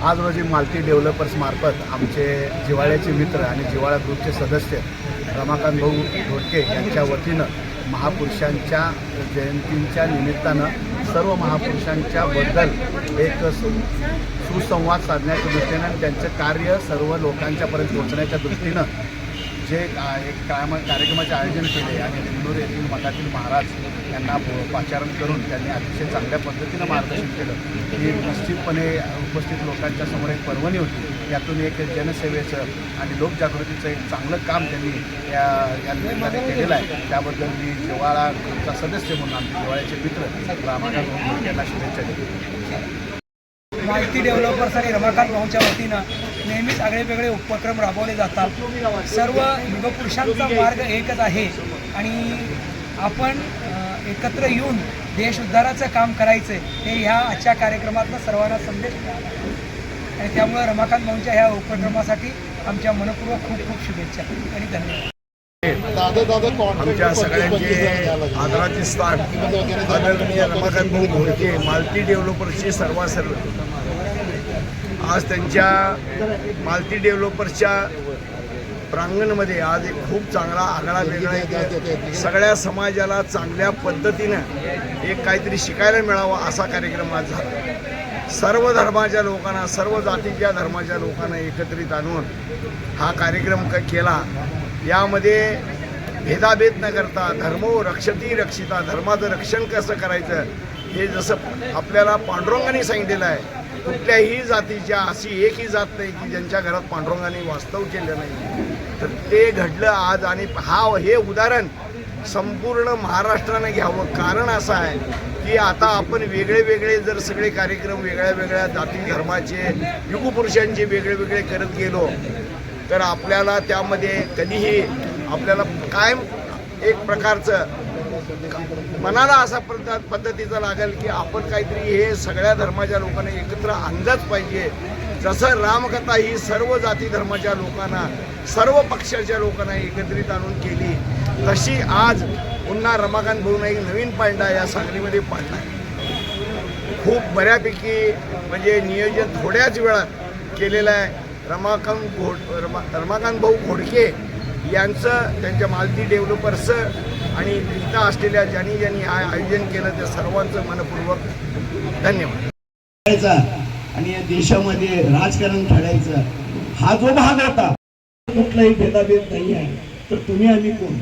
आज रोजी मालती डेव्हलपर्स मार्फत आमचे जिवाळ्याचे मित्र आणि जिवाळा ग्रुपचे सदस्य रमाकांत भाऊ घोटके यांच्या वतीनं महापुरुषांच्या जयंतींच्या निमित्तानं सर्व महापुरुषांच्या बद्दल एक सु- सुसंवाद साधण्याच्या दृष्टीनं आणि त्यांचं कार्य सर्व लोकांच्यापर्यंत पोहोचण्याच्या दृष्टीनं जे एक काम कार्यक्रमाचे आयोजन केले आणि इंदूर येथील मठातील महाराज यांना पाचारण करून त्यांनी अतिशय चांगल्या पद्धतीनं मार्गदर्शन केलं. ही निश्चितपणे उपस्थित लोकांच्या समोर एक पर्वणी होती. यातून एक जनसेवेचं आणि लोकजागृतीचं एक चांगलं काम त्यांनी या या निमित्ताने केलेलं आहे. त्याबद्दल मी जिवाळाचा सदस्य म्हणून आमचे जिवाळ्याचे मित्र रामाकांत यांना शुभेच्छा देतो. माहिती डेव्हलपर्स आणि रमाकांत भाऊच्या वतीनं नेहमीच आगळेवेगळे उपक्रम राबवले जातात. सर्व युगपुरुषांचा मार्ग एकच आहे. आणि आपण एकत्र येऊन देश उद्धाराचं काम करायचं हे ह्या आजच्या कार्यक्रमातनं सर्वांना संदेश आणि त्यामुळं रमाकांत भाऊंच्या ह्या उपक्रमासाठी आमच्या मनपूर्वक खूप खूप शुभेच्छा आणि धन्यवाद. आमच्या सगळ्यांचे आदराचे स्थान आदरणीय रमाकांत भाऊ घोडके मालती डेव्हलपर्सचे सर्वांसर्व. आज त्यांच्या मालती डेव्हलपर्सच्या प्रांगणमध्ये आज एक खूप चांगला आगळा वेगळा एक सगळ्या समाजाला चांगल्या पद्धतीनं एक काहीतरी शिकायला मिळावं असा कार्यक्रम आज झाला. सर्व धर्माच्या लोकांना सर्व जातीच्या धर्माच्या लोकांना एकत्रित आणून हा कार्यक्रम क केला. यामध्ये भेदाभेद न करता धर्मो रक्षती रक्षिता धर्माचं रक्षण कसं करायचं हे जसं आपल्याला पांडुरंगाने सांगितलेलं आहे कुठल्याही जातीच्या अशी एकही जात नाही की ज्यांच्या घरात पांडुरंगाने वास्तव केलं नाही. तर ते घडलं आज आणि हा हे उदाहरण संपूर्ण महाराष्ट्राने घ्यावं. कारण असं आहे की आता आपण वेगळे वेगळे जर सगळे कार्यक्रम वेगळ्या वेगळ्या जाती धर्माचे युगपुरुषांचे वेगळे वेगळे करत गेलो तर आपल्याला त्यामध्ये कधीही आपल्याला कायम एक प्रकारचं मनाला असा पद्धत पद्धतीचा लागेल की आपण काहीतरी हे सगळ्या धर्माच्या लोकांना एकत्र आणलंच पाहिजे. जसं रामकथा ही सर्व जाती धर्माच्या लोकांना सर्व पक्षाच्या लोकांना एकत्रित आणून केली तशी आज पुन्हा रमाकांत भाऊन एक नवीन पांडा या सांगलीमध्ये पाडला. खूप बऱ्यापैकी म्हणजे नियोजन थोड्याच वेळात केलेलं आहे. रमाकांत घोड रमा रमाकांत भाऊ घोडके यांचं त्यांच्या मालती डेव्हलपर्सचं आणि इथं असलेल्या ज्यांनी ज्यांनी हा आयोजन केलं त्या सर्वांचं मनपूर्वक धन्यवाद. आणि या देशामध्ये राजकारण खेळायचं हा जो भाग होता कुठलाही भेदाभेद नाही आहे. तर तुम्ही आम्ही कोण?